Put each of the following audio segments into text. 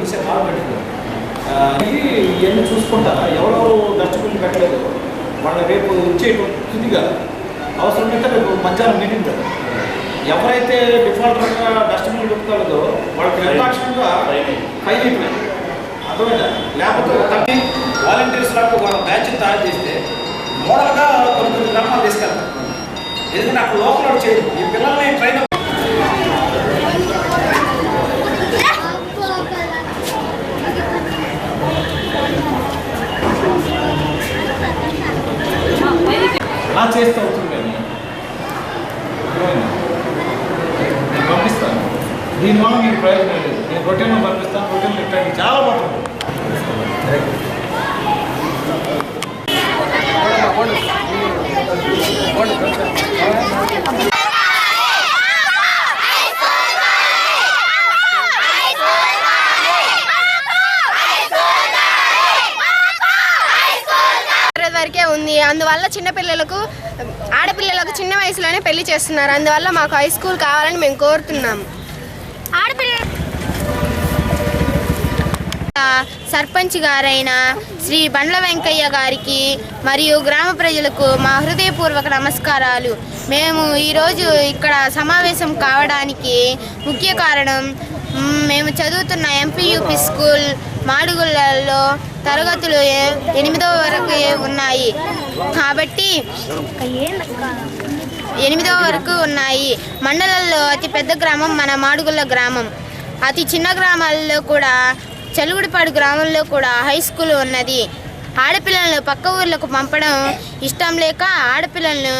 చూసే కాల్ పెట్టుకున్నాం ఇది ఇవన్నీ చూసుకుంటా ఎవరెవరు దర్శకులు పెట్టలేదు. వాళ్ళ రేపు ఇచ్చేటువంటి తుదిగా అవసరం అయితే రేపు మధ్యాహ్నం మీటింగ్ పెడతాం ఎవరైతే డిఫాల్టర్గా డస్ట్బిన్ పెట్టుకోలేదో వాళ్ళకి నిర్లక్ష్యంగా ఫైన్ అయిపోయింది అర్థమైందా? లేకపోతే తప్పి వాలంటీర్స్ లాగా వాళ్ళ బ్యాచ్ తయారు చేస్తే మోడల్గా కొన్ని కొన్ని గ్రామాలు తీసుకెళ్తాం ఎందుకంటే అక్కడ లోపల చేయదు ఈ పిల్లల్ని ట్రైన్ అలా చేస్తే అవుతుంది కానీ. నేను పంపిస్తాను. దీనివల్ల మీకు ప్రయోజనం లేదు. నేను రొటీన్లో పంపిస్తాను. రొటీన్ పెట్టండి చాలా బాగుంటుంది. ఉంది అందువల్ల చిన్నపిల్లలకు ఆడపిల్లలకు చిన్న వయసులోనే పెళ్ళి చేస్తున్నారు. అందువల్ల మాకు హై స్కూల్ కావాలని మేము కోరుతున్నాము. ఆడపిల్ల సర్పంచ్ గారైన శ్రీ బండ్ల వెంకయ్య గారికి మరియు గ్రామ ప్రజలకు మా హృదయపూర్వక నమస్కారాలు. మేము ఈరోజు ఇక్కడ సమావేశం కావడానికి ముఖ్య కారణం మేము చదువుతున్న ఎంపీయూపీ స్కూల్ మాడుగులలో తరగతులు ఎనిమిదవ వరకు ఉన్నాయి. కాబట్టి ఎనిమిదవ వరకు ఉన్నాయి. మండలంలో అతి పెద్ద గ్రామం మన మాడుగుల గ్రామం. అతి చిన్న గ్రామాల్లో కూడా చెలుగుడిపాడు గ్రామంలో కూడా హై స్కూల్ ఉన్నది. ఆడపిల్లలను పక్క ఊర్లకు పంపడం ఇష్టం లేక ఆడపిల్లలను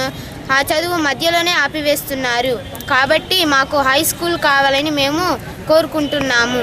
ఆ చదువు మధ్యలోనే ఆపివేస్తున్నారు. కాబట్టి మాకు హై స్కూల్ కావాలని మేము కోరుకుంటున్నాము.